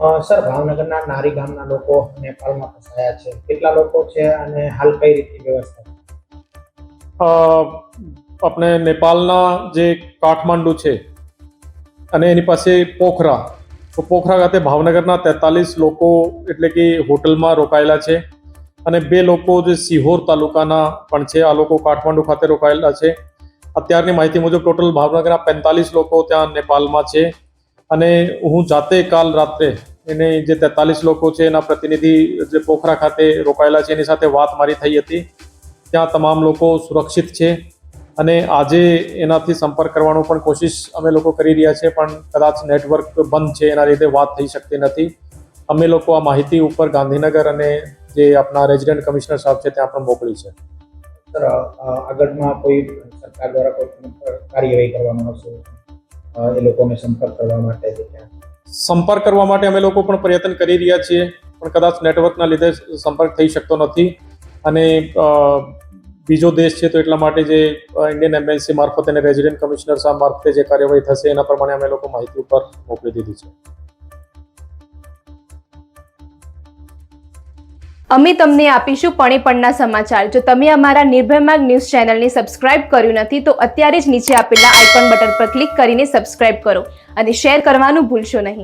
Sir, ભાવનગરના નારી ગામના લોકો નેપાળમાં ફસાયા છે. કેટલા લોકો છે અને હાલ કઈ રીતની વ્યવસ્થા આપણે નેપાળના જે કાઠમાંડુ છે અને એની પાસે પોખરા. તો પોખરા ખાતે ભાવનગરના તેતાલીસ લોકો એટલે કે હોટલમાં રોકાયેલા છે અને બે લોકો જે સિહોર તાલુકાના પણ છે, આ લોકો કાઠમાંડુ ખાતે રોકાયેલા છે. અત્યારની માહિતી મુજબ ટોટલ ભાવનગરના પેંતાલીસ લોકો ત્યાં નેપાળમાં છે અને હું જાતે કાલ રાત્રે એને જે તેતાલીસ લોકો છે, એના પ્રતિનિધિ જે પોખરા ખાતે રોકાયેલા છે, એની સાથે વાત મારી થઈ હતી. ત્યાં તમામ લોકો સુરક્ષિત છે અને આજે એનાથી સંપર્ક કરવાનો પણ કોશિશ અમે લોકો કરી રહ્યા છીએ પણ કદાચ નેટવર્ક બંધ છે, એના લીધે વાત થઈ શકતી નથી. અમે લોકો આ માહિતી ઉપર ગાંધીનગર અને જે આપણા રેઝિડન્ટ કમિશનર સાહેબ છે, ત્યાં પણ મોકલી છે. સર આગળમાં કોઈ સરકાર દ્વારા કોઈ કાર્યવાહી કરવામાં આવશે એ લોકોને સંપર્ક કરવા માટે સંપર્ક કરવા માટે અમે લોકો પણ પ્રયત્ન કરી રહ્યા છીએ, પણ કદાચ નેટવર્કના લીધે સંપર્ક થઈ શકતો નથી. અને બીજો દેશ છે તો એટલા માટે જે ઇન્ડિયન એમ્બેસી મારફતે અને રેઝિડન્ટ કમિશનર સાહેબ મારફતે જે કાર્યવાહી થશે એના પ્રમાણે અમે લોકો માહિતી ઉપર મોકલી દીધી છે. અમે તમને આપીશું પણેપણના સમાચાર. જો તમે અમારા નિર્ભય માર્ગ ન્યૂઝ ચેનલને સબસ્ક્રાઇબ કર્યું નથી, તો અત્યારે જ નીચે આપેલા આઇકોન બટન પર ક્લિક કરીને સબસ્ક્રાઇબ કરો અને શેર કરવાનું ભૂલશો નહીં.